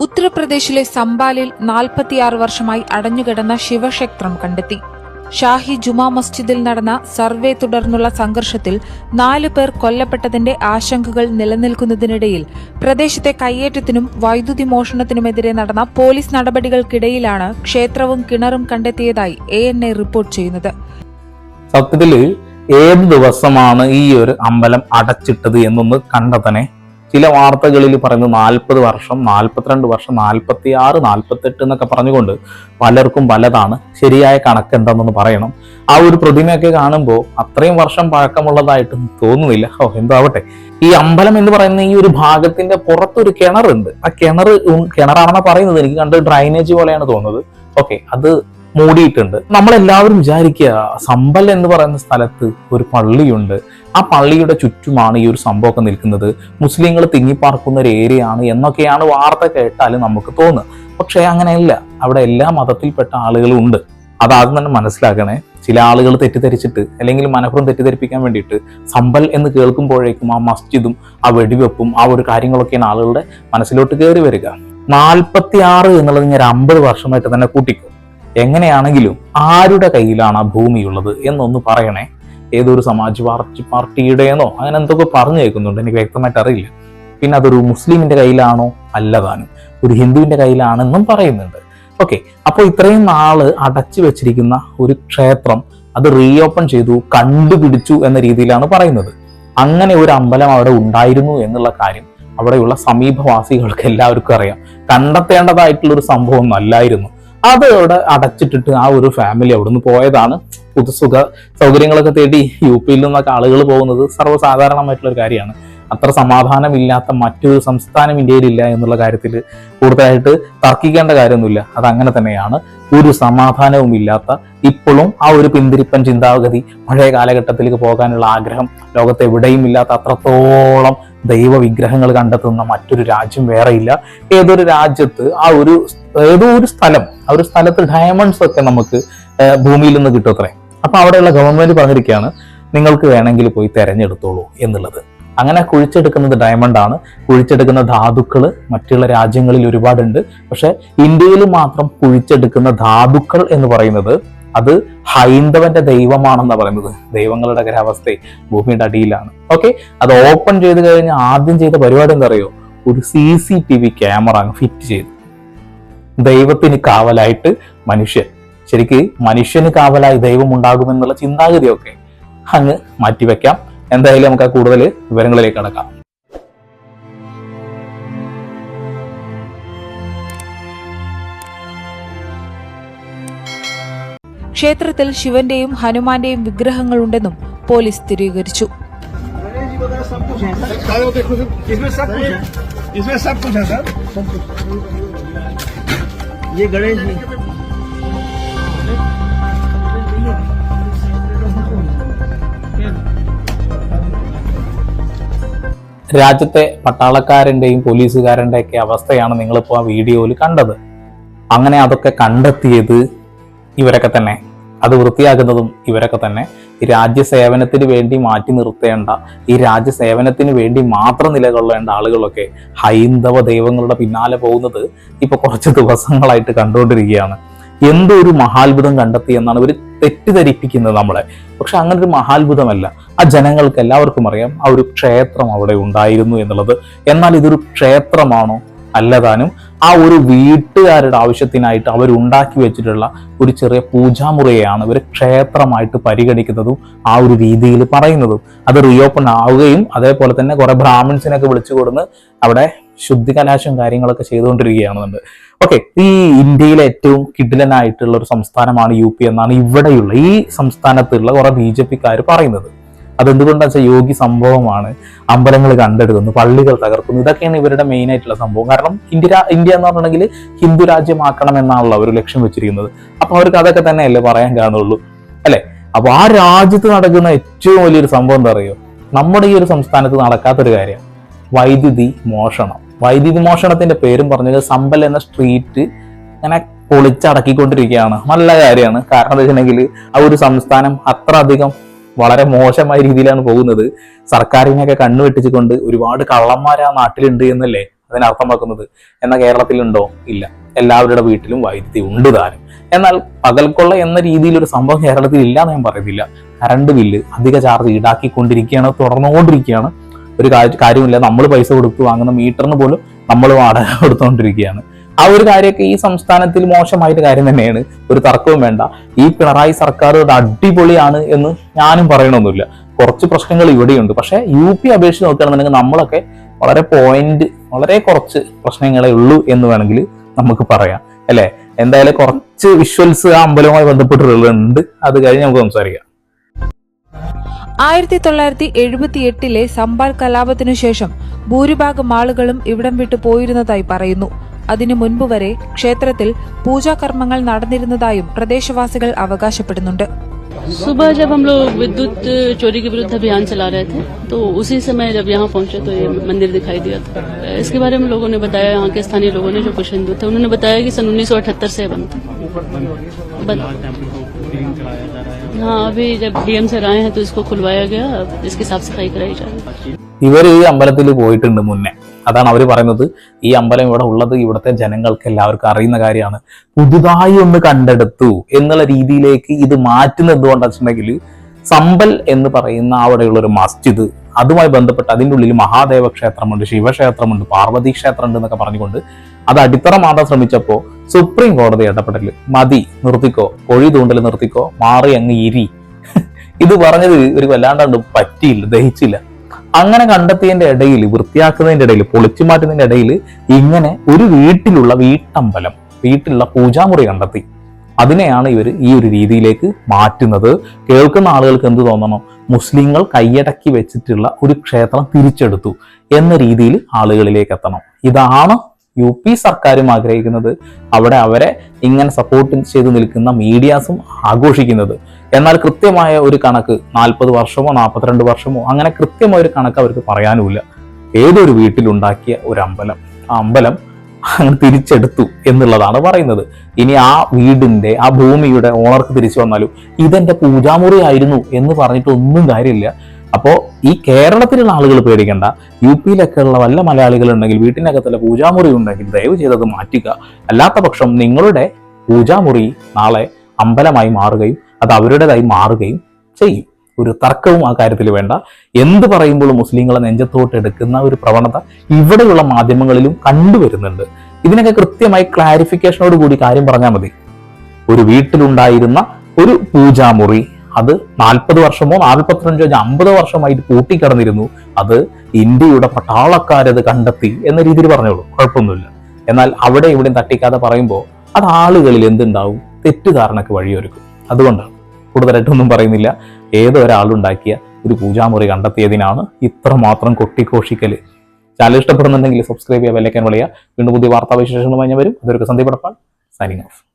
ഉത്തർപ്രദേശിലെ സംബാലിൽ നാൽപ്പത്തിയാറ് വർഷമായി അടഞ്ഞുകിടന്ന ശിവക്ഷേത്രം കണ്ടെത്തി. ഷാഹി ജുമാ മസ്ജിദിൽ നടന്ന സർവേ തുടർന്നുള്ള സംഘർഷത്തിൽ നാല് പേർ കൊല്ലപ്പെട്ടതിന്റെ ആശങ്കകൾ നിലനിൽക്കുന്നതിനിടയിൽ പ്രദേശത്തെ കയ്യേറ്റത്തിനും വൈദ്യുതി മോഷണത്തിനുമെതിരെ നടന്ന പോലീസ് നടപടികൾക്കിടയിലാണ് ക്ഷേത്രവും കിണറും കണ്ടെത്തിയതായി എ റിപ്പോർട്ട് ചെയ്യുന്നത്. സത്യത്തിൽ ഏത് ദിവസമാണ് ഈ ഒരു അമ്പലം അടച്ചിട്ടത് എന്നൊന്ന് കണ്ടെത്തണേ. ചില വാർത്തകളിൽ പറയുന്നത് നാൽപ്പത് വർഷം നാൽപ്പത്തിരണ്ട് വർഷം നാൽപ്പത്തി ആറ് നാൽപ്പത്തെട്ട് എന്നൊക്കെ പറഞ്ഞുകൊണ്ട് പലർക്കും പലതാണ് ശരിയായ കണക്ക് എന്താണെന്ന് പറയണം. ആ ഒരു പ്രതിമയൊക്കെ കാണുമ്പോൾ അത്രയും വർഷം പഴക്കമുള്ളതായിട്ട് തോന്നുന്നില്ല. ഓ എന്താവട്ടെ. ഈ അമ്പലം എന്ന് പറയുന്ന ഈ ഒരു ഭാഗത്തിന്റെ പുറത്തൊരു കിണറുണ്ട്. ആ കിണർ കിണറാണെന്ന് പറയുന്നത്. എനിക്ക് കണ്ട് ഡ്രൈനേജ് പോലെയാണ് തോന്നുന്നത്. ഓക്കെ അത് മൂടിയിട്ടുണ്ട്. നമ്മളെല്ലാവരും വിചാരിക്കുക സമ്പൽ എന്ന് പറയുന്ന സ്ഥലത്ത് ഒരു പള്ളിയുണ്ട്. ആ പള്ളിയുടെ ചുറ്റുമാണ് ഈ ഒരു സംഭവമൊക്കെ നിൽക്കുന്നത്. മുസ്ലിങ്ങൾ തിങ്ങിപ്പാർക്കുന്ന ഒരു ഏരിയ ആണ് എന്നൊക്കെയാണ് വാർത്ത കേട്ടാൽ നമുക്ക് തോന്നുക. പക്ഷേ അങ്ങനെയല്ല. അവിടെ എല്ലാ മതത്തിൽപ്പെട്ട ആളുകളും ഉണ്ട്. അതാദ്യം തന്നെ മനസ്സിലാക്കണേ ചില ആളുകൾ തെറ്റിദ്ധരിച്ചിട്ട് അല്ലെങ്കിൽ മനഃപൂർവം തെറ്റിദ്ധരിപ്പിക്കാൻ വേണ്ടിയിട്ട് സമ്പൽ എന്ന് കേൾക്കുമ്പോഴേക്കും ആ മസ്ജിദും ആ വെടിവെപ്പും ആ ഒരു കാര്യങ്ങളൊക്കെയാണ് ആളുകളുടെ മനസ്സിലോട്ട് കയറി വരിക. നാൽപ്പത്തി ആറ് എന്നുള്ളത് ഞാൻ അമ്പത് വർഷമായിട്ട് തന്നെ കൂട്ടിക്കും. എങ്ങനെയാണെങ്കിലും ആരുടെ കയ്യിലാണ് ആ ഭൂമിയുള്ളത് എന്നൊന്ന് പറയണേ. ഏതൊരു സമാജ് പാർട്ടി പാർട്ടിയുടെയെന്നോ അങ്ങനെ എന്തൊക്കെ പറഞ്ഞു കേൾക്കുന്നുണ്ട് എനിക്ക് വ്യക്തമായിട്ട് അറിയില്ല. പിന്നെ അതൊരു മുസ്ലിമിന്റെ കയ്യിലാണോ? അല്ലതാനും. ഒരു ഹിന്ദുവിന്റെ കയ്യിലാണെന്നും പറയുന്നുണ്ട്. ഓക്കെ അപ്പോൾ ഇത്രയും നാൾ അടച്ചു വെച്ചിരിക്കുന്ന ഒരു ക്ഷേത്രം അത് റീഓപ്പൺ ചെയ്തു കണ്ടുപിടിച്ചു എന്ന രീതിയിലാണ് പറയുന്നത്. അങ്ങനെ ഒരു അമ്പലം അവിടെ ഉണ്ടായിരുന്നു എന്നുള്ള കാര്യം അവിടെയുള്ള സമീപവാസികൾക്ക് എല്ലാവർക്കും അറിയാം. കണ്ടെത്തേണ്ടതായിട്ടുള്ള ഒരു സംഭവം അല്ലായിരുന്നു. അത് അവിടെ അടച്ചിട്ടിട്ട് ആ ഒരു ഫാമിലി അവിടുന്ന് പോയതാണ്. പൊതുസുഖ സൗകര്യങ്ങളൊക്കെ തേടി യു പിയിൽ നിന്നൊക്കെ ആളുകൾ പോകുന്നത് സർവസാധാരണമായിട്ടുള്ള ഒരു കാര്യമാണ്. അത്ര സമാധാനമില്ലാത്ത മറ്റൊരു സംസ്ഥാനം ഇന്ത്യയിലില്ല എന്നുള്ള കാര്യത്തിൽ കൂടുതലായിട്ട് തർക്കിക്കേണ്ട കാര്യമൊന്നുമില്ല. അത് അങ്ങനെ തന്നെയാണ്. ഒരു സമാധാനവും ഇല്ലാത്ത ഇപ്പോഴും ആ ഒരു പിന്തിരിപ്പൻ ചിന്താഗതി പഴയ കാലഘട്ടത്തിലേക്ക് പോകാനുള്ള ആഗ്രഹം ലോകത്ത് എവിടെയും ഇല്ലാത്ത അത്രത്തോളം ദൈവ വിഗ്രഹങ്ങൾ കണ്ടെത്തുന്ന മറ്റൊരു രാജ്യം വേറെയില്ല. ഏതൊരു രാജ്യത്ത് ആ ഒരു ഏതോ ഒരു സ്ഥലം ആ ഒരു സ്ഥലത്ത് ഡയമണ്ട്സ് ഒക്കെ നമുക്ക് ഭൂമിയിൽ നിന്ന് കിട്ടും അത്രേ. അപ്പൊ അവിടെയുള്ള ഗവൺമെന്റ് പറഞ്ഞിരിക്കുകയാണ് നിങ്ങൾക്ക് വേണമെങ്കിൽ പോയി തെരഞ്ഞെടുത്തോളൂ എന്നുള്ളത്. അങ്ങനെ കുഴിച്ചെടുക്കുന്നത് ഡയമണ്ട് ആണ്. കുഴിച്ചെടുക്കുന്ന ധാതുക്കൾ മറ്റുള്ള രാജ്യങ്ങളിൽ ഒരുപാടുണ്ട്. പക്ഷെ ഇന്ത്യയിൽ മാത്രം കുഴിച്ചെടുക്കുന്ന ധാതുക്കൾ എന്ന് പറയുന്നത് അത് ഹൈന്ദവന്റെ ദൈവമാണെന്നാണ് പറയുന്നത്. ദൈവങ്ങളുടെ ഗ്രഹാവസ്ഥ ഭൂമിയുടെ അടിയിലാണ്. ഓക്കെ അത് ഓപ്പൺ ചെയ്ത് കഴിഞ്ഞ് ആദ്യം ചെയ്ത പരിപാടി എന്താ അറിയോ ഒരു C C T V camera fit ചെയ്തു. ദൈവത്തിന് കാവലായിട്ട് മനുഷ്യൻ. ശരിക്ക് മനുഷ്യന് കാവലായി ദൈവം ഉണ്ടാകുമെന്നുള്ള ചിന്താഗതിയൊക്കെ അങ്ങ് മാറ്റിവെക്കാം. എന്തായാലും നമുക്ക് ആ കൂടുതൽ വിവരങ്ങളിലേക്ക് കടക്കാം ക്ഷേത്രത്തിൽ ശിവന്റെയും ഹനുമാന്റെയും വിഗ്രഹങ്ങളുണ്ടെന്നും പോലീസ് സ്ഥിരീകരിച്ചു गणेश जी वगैरह രാജ്യത്തെ പട്ടാളക്കാരന്റെയും പോലീസുകാരന്റെയൊക്കെ അവസ്ഥയാണ് നിങ്ങളിപ്പോൾ ആ വീഡിയോയിൽ കണ്ടത്. അങ്ങനെ അതൊക്കെ കണ്ടെത്തിയത് ഇവരൊക്കെ തന്നെ. അത് വൃത്തിയാക്കുന്നതും ഇവരൊക്കെ തന്നെ. രാജ്യസേവനത്തിന് വേണ്ടി മാറ്റി നിർത്തേണ്ട ഈ രാജ്യസേവനത്തിന് വേണ്ടി മാത്രം നിലകൊള്ളേണ്ട ആളുകളൊക്കെ ഹൈന്ദവ ദൈവങ്ങളുടെ പിന്നാലെ പോകുന്നത് ഇപ്പൊ കുറച്ച് ദിവസങ്ങളായിട്ട് കണ്ടുകൊണ്ടിരിക്കുകയാണ്. എന്തോ ഒരു മഹാത്ഭുതം കണ്ടെത്തി എന്നാണ് ഇവർ തെറ്റിദ്ധരിപ്പിക്കുന്നത് നമ്മളെ. പക്ഷെ അങ്ങനെ ഒരു മഹാത്ഭുതമല്ല. ആ ജനങ്ങൾക്ക് എല്ലാവർക്കും അറിയാം ആ ഒരു ക്ഷേത്രം അവിടെ ഉണ്ടായിരുന്നു എന്നുള്ളത്. എന്നാൽ ഇതൊരു ക്ഷേത്രമാണോ? അല്ലതാനും ആ ഒരു വീട്ടുകാരുടെ ആവശ്യത്തിനായിട്ട് അവർ ഉണ്ടാക്കി വെച്ചിട്ടുള്ള ഒരു ചെറിയ പൂജാമുറിയെയാണ് ഇവർ ക്ഷേത്രമായിട്ട് പരിഗണിക്കുന്നതും ആ ഒരു രീതിയിൽ പറയുന്നതും. അത് റീഓപ്പൺ ആവുകയും അതേപോലെ തന്നെ കുറെ ബ്രാഹ്മിൺസിനൊക്കെ വിളിച്ചു കൊടുന്ന് അവിടെ ശുദ്ധികലാശം കാര്യങ്ങളൊക്കെ ചെയ്തുകൊണ്ടിരിക്കുകയാണെന്നുണ്ട്. ഓക്കെ ഈ ഇന്ത്യയിലെ ഏറ്റവും കിടിലനായിട്ടുള്ള ഒരു സംസ്ഥാനമാണ് യു പി എന്നാണ് ഇവിടെയുള്ള ഈ സംസ്ഥാനത്തുള്ള കുറെ ബി ജെ പിക്കാർ പറയുന്നത്. അതെന്തുകൊണ്ടാ വെച്ചാൽ യോഗി സംഭവമാണ് അമ്പലങ്ങൾ കണ്ടെടുക്കുന്നു പള്ളികൾ തകർക്കുന്നു ഇതൊക്കെയാണ് ഇവരുടെ മെയിൻ ആയിട്ടുള്ള സംഭവം. കാരണം ഇന്ത്യ ഇന്ത്യ എന്ന് പറഞ്ഞിട്ടുണ്ടെങ്കിൽ ഹിന്ദു രാജ്യമാക്കണം എന്നാണല്ലോ അവർ ലക്ഷ്യം വെച്ചിരിക്കുന്നത്. അപ്പൊ അവർക്ക് അതൊക്കെ തന്നെയല്ലേ പറയാൻ കാണുള്ളൂ അല്ലെ? അപ്പൊ ആ രാജ്യത്ത് നടക്കുന്ന ഏറ്റവും വലിയൊരു സംഭവം എന്താ പറയുക നമ്മുടെ ഈ ഒരു സംസ്ഥാനത്ത് നടക്കാത്തൊരു കാര്യം വൈദ്യുതി മോഷണം. വൈദ്യുതി മോഷണത്തിന്റെ പേരും പറഞ്ഞത് സമ്പൽ എന്ന സ്ട്രീറ്റ് ഇങ്ങനെ പൊളിച്ചടക്കിക്കൊണ്ടിരിക്കുകയാണ്. നല്ല കാര്യമാണ്. കാരണം എന്താ വെച്ചിട്ടുണ്ടെങ്കിൽ ആ ഒരു സംസ്ഥാനം അത്ര അധികം വളരെ മോശമായ രീതിയിലാണ് പോകുന്നത്. സർക്കാരിനെയൊക്കെ കണ്ണുവെട്ടിച്ചുകൊണ്ട് ഒരുപാട് കള്ളന്മാർ ആ നാട്ടിലുണ്ട് എന്നല്ലേ അതിനർത്ഥമാക്കുന്നത് എന്നാൽ കേരളത്തിലുണ്ടോ? ഇല്ല. എല്ലാവരുടെ വീട്ടിലും വൈദ്യുതി ഉണ്ട് താനും. എന്നാൽ പകൽക്കൊള്ള എന്ന രീതിയിലൊരു സംഭവം കേരളത്തിൽ ഇല്ല എന്ന് ഞാൻ പറയുന്നില്ല കറണ്ട് ബില്ല് അധിക ചാർജ് ഈടാക്കിക്കൊണ്ടിരിക്കുകയാണ് തുടർന്നുകൊണ്ടിരിക്കുകയാണ് ഒരു കാര്യം- കാര്യമില്ല. നമ്മൾ പൈസ കൊടുത്ത് വാങ്ങുന്ന മീറ്ററിന് പോലും നമ്മൾ വാടക കൊടുത്തുകൊണ്ടിരിക്കുകയാണ് ആ ഒരു കാര്യമൊക്കെ ഈ സംസ്ഥാനത്തിൽ മോശമായിട്ട് കാര്യം തന്നെയാണ്. ഒരു തർക്കവും വേണ്ട. ഈ പിണറായി സർക്കാർ ഒരു അടിപൊളിയാണ് എന്ന് ഞാനും പറയണമൊന്നുമില്ല കുറച്ച് പ്രശ്നങ്ങൾ ഇവിടെയുണ്ട്. പക്ഷേ യു പി അപേക്ഷിച്ച് നോക്കുകയാണെന്നുണ്ടെങ്കിൽ നമ്മളൊക്കെ വളരെ പോയിന്റ് വളരെ കുറച്ച് പ്രശ്നങ്ങളെ ഉള്ളൂ എന്ന് വേണമെങ്കിൽ നമുക്ക് പറയാം. അല്ലെ? എന്തായാലും കുറച്ച് വിഷ്വൽസ് ആ അമ്പലവുമായി ബന്ധപ്പെട്ടിട്ടുള്ളുണ്ട് അത് കഴിഞ്ഞ് നമുക്ക് സംസാരിക്കാം. ആയിരത്തി തൊള്ളായിരത്തി എഴുപത്തി എട്ടിലെ സമ്പാൽ കലാപത്തിനു ശേഷം ഭൂരിഭാഗം ആളുകളും ഇവിടം വിട്ടു പോയിരുന്നതായി പറയുന്നു അതിനു മുൻപ് വരെ ക്ഷേത്രത്തിൽ പൂജാകർമ്മങ്ങൾ നടന്നിരുന്നതായും പ്രദേശവാസികൾ അവകാശപ്പെടുന്നുണ്ട് सुबह जब हम लोग विद्युत चोरी के विरुद्ध अभियान चला रहे थे तो उसी समय जब यहाँ पहुंचे तो ये मंदिर दिखाई दिया था इसके बारे में लोगों ने बताया यहाँ के स्थानीय लोगों ने जो कुछ हिंदू थे उन्होंने बताया कि सन उन्नीस से बंद था बंद हाँ अभी जब डीएम सर आए हैं तो इसको खुलवाया गया अब इसकी साफ सफाई कराई जा रही है ഇവർ ഈ അമ്പലത്തിൽ പോയിട്ടുണ്ട് മുന്നേ അതാണ് അവർ പറയുന്നത് ഈ അമ്പലം ഇവിടെ ഉള്ളത് ഇവിടുത്തെ ജനങ്ങൾക്ക് എല്ലാവർക്കും അറിയുന്ന കാര്യമാണ് പുതുതായി ഒന്ന് കണ്ടെടുത്തു എന്നുള്ള രീതിയിലേക്ക് ഇത് മാറ്റുന്നത് എന്തുകൊണ്ടാണെന്ന് വെച്ചിട്ടുണ്ടെങ്കിൽ സമ്പൽ എന്ന് പറയുന്ന അവിടെയുള്ള ഒരു മസ്ജിദ് അതുമായി ബന്ധപ്പെട്ട് അതിന്റെ ഉള്ളിൽ മഹാദേവ ക്ഷേത്രമുണ്ട് ശിവക്ഷേത്രമുണ്ട് പാർവതി ക്ഷേത്രമുണ്ട് എന്നൊക്കെ പറഞ്ഞുകൊണ്ട് അത് അടിത്തറ മാറ്റാൻ ശ്രമിച്ചപ്പോൾ സുപ്രീം കോടതി ഇടപെടൽ. മതി നിർത്തിക്കോ. കൊഴി തൂണ്ടൽ നിർത്തിക്കോ. മാറി അങ്ങ് ഇരി. ഇത് പറഞ്ഞത് ഒരു വല്ലാണ്ടാണ്ട് പറ്റിയില്ല ദഹിച്ചില്ല. അങ്ങനെ കണ്ടെത്തിയതിന്റെ ഇടയിൽ വൃത്തിയാക്കുന്നതിന്റെ ഇടയിൽ പൊളിച്ചു മാറ്റുന്നതിന്റെ ഇടയിൽ ഇങ്ങനെ ഒരു വീട്ടിലുള്ള വീട്ടമ്പലം വീട്ടിലുള്ള പൂജാമുറി കണ്ടെത്തി. അതിനെയാണ് ഇവർ ഈ ഒരു രീതിയിലേക്ക് മാറ്റുന്നത്. കേൾക്കുന്ന ആളുകൾക്ക് എന്ത് തോന്നണം? മുസ്ലിങ്ങൾ കൈയടക്കി വെച്ചിട്ടുള്ള ഒരു ക്ഷേത്രം തിരിച്ചെടുത്തു എന്ന രീതിയിൽ ആളുകളിലേക്ക് എത്തണം. ഇതാണ് യു പി സർക്കാരും ആഗ്രഹിക്കുന്നത്. അവിടെ അവരെ ഇങ്ങനെ സപ്പോർട്ട് ചെയ്ത് നിൽക്കുന്ന മീഡിയാസും ആഘോഷിക്കുന്നത്. എന്നാൽ കൃത്യമായ ഒരു കണക്ക് നാൽപ്പത് വർഷമോ നാൽപ്പത്തിരണ്ട് വർഷമോ അങ്ങനെ കൃത്യമായ ഒരു കണക്ക് അവർക്ക് പറയാനുമില്ല. ഏതൊരു വീട്ടിലുണ്ടാക്കിയ ഒരു അമ്പലം? ആ അമ്പലം അങ്ങനെ തിരിച്ചെടുത്തു എന്നുള്ളതാണ് പറയുന്നത്. ഇനി ആ വീടിന്റെ ആ ഭൂമിയുടെ ഓണർക്ക് തിരിച്ചു വന്നാലും ഇതെന്റെ പൂജാമുറി ആയിരുന്നു എന്ന് പറഞ്ഞിട്ട് ഒന്നും കാര്യമില്ല. അപ്പോൾ ഈ കേരളത്തിലുള്ള ആളുകൾ പേടിക്കേണ്ട. യു പിയിലൊക്കെ ഉള്ള വല്ല മലയാളികൾ ഉണ്ടെങ്കിൽ വീട്ടിനകത്തുള്ള പൂജാമുറി ഉണ്ടെങ്കിൽ ദയവ് ചെയ്തത് മാറ്റുക. അല്ലാത്ത പക്ഷം നിങ്ങളുടെ പൂജാമുറി നാളെ അമ്പലമായി മാറുകയും അത് അവരുടേതായി മാറുകയും ചെയ്യും. ഒരു തർക്കവും ആ കാര്യത്തിൽ വേണ്ട. എന്ത് പറയുമ്പോഴും മുസ്ലിങ്ങളെ നെഞ്ചത്തോട്ട് എടുക്കുന്ന ഒരു പ്രവണത ഇവിടെയുള്ള മാധ്യമങ്ങളിലും കണ്ടുവരുന്നുണ്ട്. ഇതിനൊക്കെ കൃത്യമായി ക്ലാരിഫിക്കേഷനോട് കൂടി കാര്യം പറഞ്ഞാൽ മതി. ഒരു വീട്ടിലുണ്ടായിരുന്ന ഒരു പൂജാമുറി അത് നാൽപ്പത് വർഷമോ നാൽപ്പത്തിരഞ്ചോ അമ്പത് വർഷമായിട്ട് പൂട്ടിക്കിടന്നിരുന്നു. അത് ഇന്ത്യയുടെ പട്ടാളക്കാരത് കണ്ടെത്തി എന്ന രീതിയിൽ പറഞ്ഞോളൂ. കുഴപ്പമൊന്നുമില്ല. എന്നാൽ അവിടെ ഇവിടെയും തട്ടിക്കാതെ പറയുമ്പോൾ അത് ആളുകളിൽ എന്തുണ്ടാവും? തെറ്റിദ്ധാരണക്ക് വഴിയൊരുക്കും. അതുകൊണ്ടാണ്. കൂടുതലായിട്ടൊന്നും പറയുന്നില്ല. ഏതോ ഒരാളുണ്ടാക്കിയ ഒരു പൂജാമുറി കണ്ടെത്തിയതിനാണ് ഇത്രമാത്രം കൊട്ടിഘോഷിക്കൽ ചാനൽ ഇഷ്ടപ്പെടുന്നുണ്ടെങ്കിൽ സബ്സ്ക്രൈബ് ചെയ്യുക വിലക്കാൻ വിളിയാ വീണ്ടും പുതിയ വാർത്താവിശേഷങ്ങളുമായി ഞാൻ വരും. അതൊരു സന്ദീപ് പടപ്പാൾ സൈനിങ് ഓഫ്